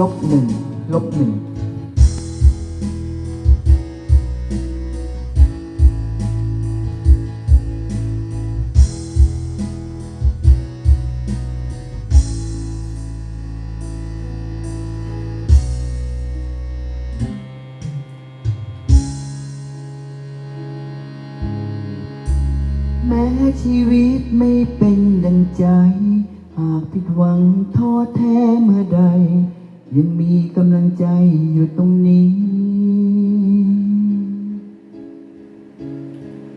ลบหนึ่งลบหนึ่งแม้ชีวิตไม่เป็นดังใจ หากผิดหวังท้อแท้เมื่อใด ยังมีกำลังใจอยู่ตรงนี้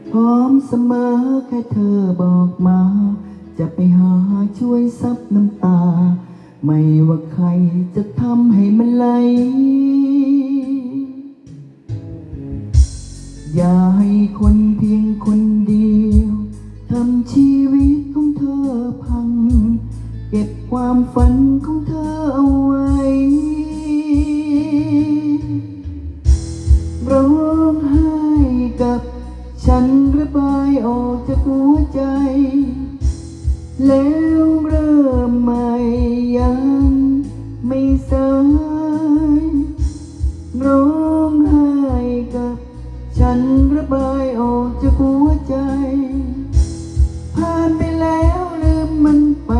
พร้อมเสมอแค่เธอบอกมา จะไปหาช่วยซับน้ำตา ไม่ว่าใครจะทำให้มันไหล อย่าให้คนเพียงคนเดียวทำชีวิตของเธอพัง เก็บความฝันของเธอเอา ออกจากหัวใจ แล้วเริ่มใหม่ยังไม่สายร้องไห้กับฉันระบายออกจากหัวใจ ผ่านไปแล้วลืมมันไป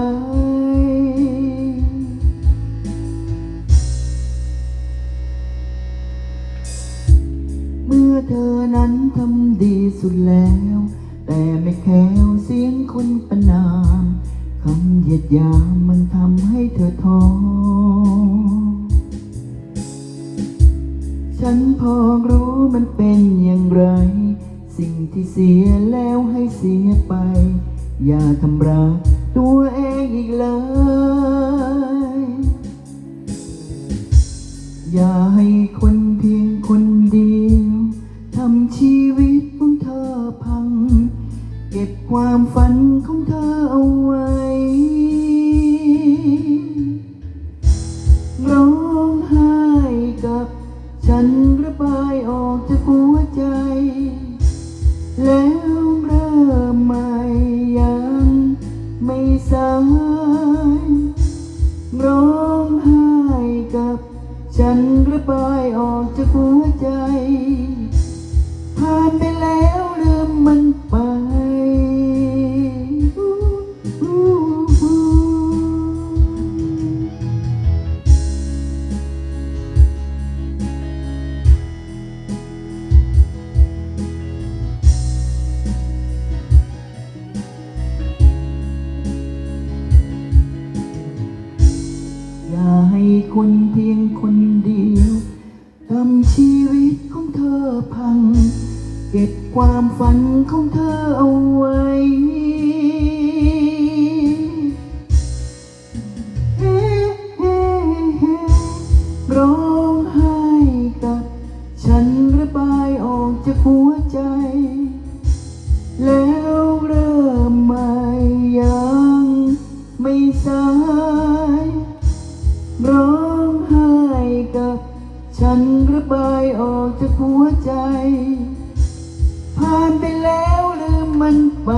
เมื่อเธอนั้นทำดีสุดแล้ว แต่ไม่แค้วเสียงคนประนามคำเหยียดยามมันทำให้เธอท้อ ฉันพอรู้มันเป็นอย่างไร สิ่งที่เสียแล้วให้เสียไป อย่าทำร้ายตัวเองอีกเลย อย่าให้คนเพียงคนเดียวทำชีว ก็บความฝันของเธอเอาไว้ ร้องไห้กับฉันระบายออกจากหัวใจ แล้วเริ่มใหม่ยังไม่สายร้องไห้กับฉันระบายออกจากหัวใจ ผ่านไปแล้วลืมมัน ให้คนเพียงคนเดียวทำชีวิตของเธอพัง เก็บความฝันของเธอเอาไว้ เฮ้เฮ้เฮ้ร้องไห้กับฉันระบายออกจากหัวใจ แล้วเริ่มใหม่ยังไม่สาย ร้องไห้กับฉันระบายออกจากหัวใจ ผ่านไปแล้วลืมมันไป